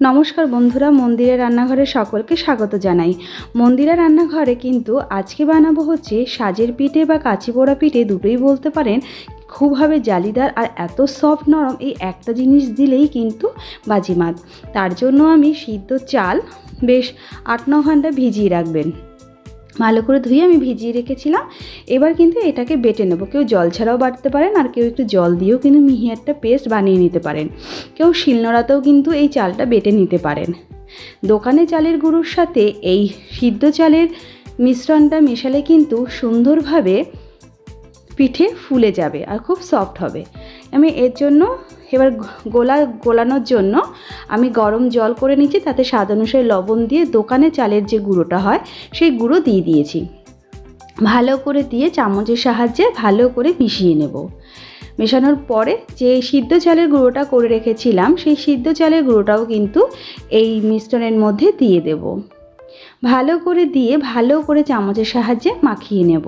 নমস্কার বন্ধুরা মন্দিরের রান্নাঘরে সকলকে স্বাগত জানাই। মন্দিরের রান্নাঘরে কিন্তু আজকে বানাবো হচ্ছে সাজের পিঠে বা কাঁচি পোড়া পিঠে দুটোই বলতে পারেন। খুবভাবে জালিদার আর এত সফট নরম এই একটা জিনিস দিলেই কিন্তু বাজিমাত। তার জন্য আমি সিদ্ধ চাল বেশ আট ন ঘণ্টা ভিজিয়ে রাখবেন। ভালো করে ধুয়ে আমি ভিজিয়ে রেখেছিলাম। এবার কিন্তু এটাকে বেটে নেব। কেউ জল ছাড়াও বাটতে পারেন আর কেউ একটু জল দিয়েও কিন্তু মিহি একটা পেস্ট বানিয়ে নিতে পারেন। কেউ শিলনোড়াতেও কিন্তু এই চালটা বেটে নিতে পারেন। দোকানে চালের গুঁড়োর সাথে এই সিদ্ধ চালের মিশ্রণটা মেশালে কিন্তু সুন্দরভাবে পিঠে ফুলে যাবে আর খুব সফট হবে। আমি এর জন্য এবার গোলা, গোলানোর জন্য আমি গরম জল করে নিচ্ছি তাতে স্বাদ অনুসারে লবণ দিয়ে দোকানে চালের যে গুঁড়োটা হয়, সেই গুঁড়ো দিয়ে দিয়েছি। ভালো করে দিয়ে চামচের সাহায্যে ভালো করে মিশিয়ে নেব। মেশানোর পরে যে সিদ্ধ চালের গুঁড়োটা করে রেখেছিলাম, সেই সিদ্ধ চালের গুঁড়োটাও কিন্তু এই মিশ্রণের মধ্যে দিয়ে দেব। ভালো করে দিয়ে ভালো করে চামচের সাহায্যে মাখিয়ে নেব।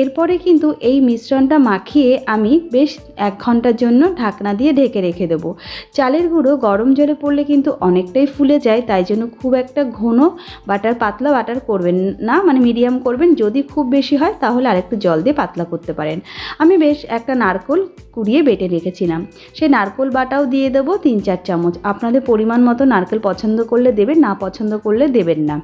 এরপরে কিন্তু এই মিশ্রণটা মাখিয়ে আমি বেশ এক ঘণ্টার জন্য ঢাকনা দিয়ে ঢেকে রেখে দেবো। চালের গুঁড়ো গরম জলে পড়লে কিন্তু অনেকটাই ফুলে যায়, তাই জন্য খুব একটা ঘন বাটার, পাতলা বাটার করবেন না মানে মিডিয়াম করবেন। যদি খুব বেশি হয় তাহলে আরেকটু জল দিয়ে পাতলা করতে পারেন। আমি বেশ একটা নারকোল কুড়িয়ে বেটে রেখেছিলাম। সেই নারকোল বাটাও দিয়ে দেবো তিন চার চামচ। আপনাদের পরিমাণ মতো নারকেল পছন্দ করলে দেবেন, না পছন্দ করলে দেবেন না।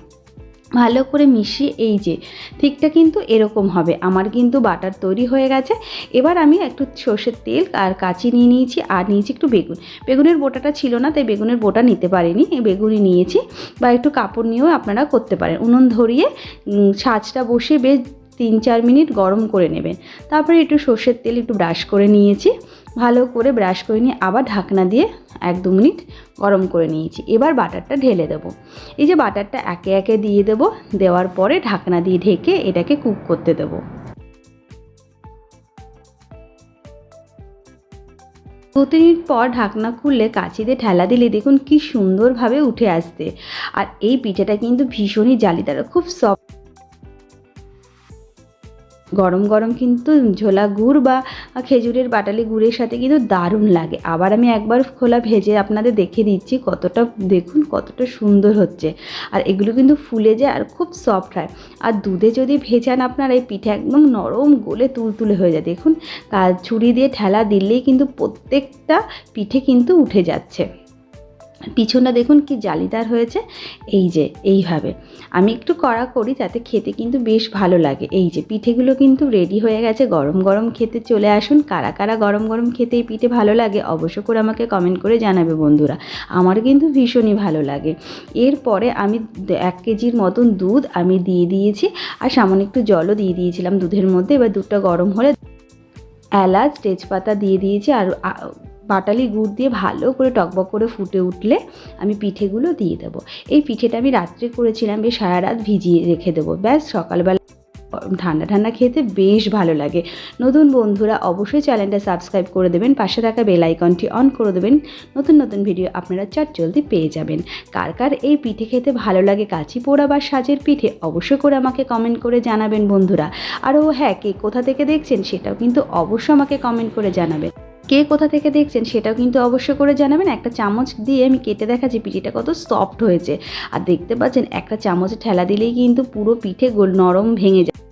ভালো করে মিশিয়ে এই যে ঠিকটা কিন্তু এরকম হবে। আমার কিন্তু বাটার তৈরি হয়ে গেছে। এবার আমি একটু সর্ষের তেল আর কাঁচি নিয়ে নিয়েছি আর নিয়েছি একটু বেগুন। বেগুনের বোটাটা ছিল না, তাই বেগুনের বোটা নিতে পারিনি। বেগুনই নিয়েছি বা একটু কাপড় নিয়েও আপনারা করতে পারেন। উনুন ধরিয়ে ছাঁচটা বসিয়ে বেশ তিন চার মিনিট গরম করে নেবেন। তারপরে একটু সর্ষের তেল একটু ব্রাশ করে নিয়েছি। ভালো করে ব্রাশ করে নিয়ে আবার ঢাকনা দিয়ে এক দু মিনিট গরম করে নিয়েছি। এবার বাটারটা ঢেলে দেবো। এই যে বাটারটা একে একে দিয়ে দেব, দেওয়ার পরে ঢাকনা দিয়ে ঢেকে এটাকে কুক করতে দেবো। দু তিন মিনিট পর ঢাকনা খুললে কাঁচি দিয়ে ঠেলা দিলে দেখুন কি সুন্দরভাবে উঠে আসতে আর এই পিঠাটা কিন্তু ভীষণই জালিদার, খুব সফট গরম গরম কিন্তু ঝোলা গুড় বা খেজুরের বাটালি গুড়ের সাথে কিন্তু দারুণ লাগে। আবার আমি একবার খোলা ভেজে আপনাদের দেখে দিচ্ছি কতটা, দেখুন কতটা সুন্দর হচ্ছে। আর এগুলো কিন্তু ফুলে যায় আর খুব সফট হয়। আর দুধে যদি ভেজান আপনারা এই পিঠে একদম নরম গলে তুলতুলে হয়ে যায়, দেখুন। ছুরি দিয়ে ঠেলা দিলেই কিন্তু প্রত্যেকটা পিঠে কিন্তু উঠে যাচ্ছে। পিছনটা দেখুন কি জালিদার হয়েছে। এই যে, এইভাবে। আমি একটু কড়া করি যাতে খেতে কিন্তু বেশ ভালো লাগে। এই যে, পিঠেগুলো কিন্তু রেডি হয়ে গেছে। গরম গরম খেতে চলে আসুন। কারা কারা গরম গরম খেতে এই পিঠে ভালো লাগে অবশ্য করে আমাকে কমেন্ট করে জানাবে বন্ধুরা। আমার কিন্তু ভীষণই ভালো লাগে। এরপরে আমি এক কেজির মতন দুধ আমি দিয়ে দিয়েছি। আর সামান্য একটু জলও দিয়ে দিয়েছিলাম দুধের মধ্যে। এবার দুধটা গরম হলে এলাচ, তেজপাতা দিয়ে দিয়েছি। আর বাটালি গুড় দিয়ে ভালো করে টকবক করে ফুটে উঠলে আমি পিঠেগুলো দিয়ে দেবো। এই পিঠেটা আমি রাত্রে করেছিলাম, বেশ সারা রাত ভিজিয়ে রেখে দেবো। ব্যাস, সকালবেলা ঠান্ডা ঠান্ডা খেতে বেশ ভালো লাগে। নতুন বন্ধুরা অবশ্যই চ্যানেলটা সাবস্ক্রাইব করে দেবেন, পাশে থাকা বেল আইকনটি অন করে দেবেন। নতুন নতুন ভিডিও আপনারা চট জলদি পেয়ে যাবেন। কার কার এই পিঠে খেতে ভালো লাগে, কাচি পোড়া বা সাজের পিঠে অবশ্যই করে আমাকে কমেন্ট করে জানাবেন বন্ধুরা। আর ও হ্যাঁ কে কোথা থেকে দেখছেন সেটাও কিন্তু অবশ্যই আমাকে কমেন্ট করে জানাবেন। কে কোথা থেকে দেখছেন সেটাও কিন্তু অবশ্য করে জানাবেন। একটা চামচ দিয়ে আমি কেটে দেখাচ্ছি পিঠেটা কত সফট হয়েছে। আর দেখতে পাচ্ছেন একটা চামচে ঠেলা দিলেই কিন্তু পুরো পিঠে গোল নরম ভেঙে যায়।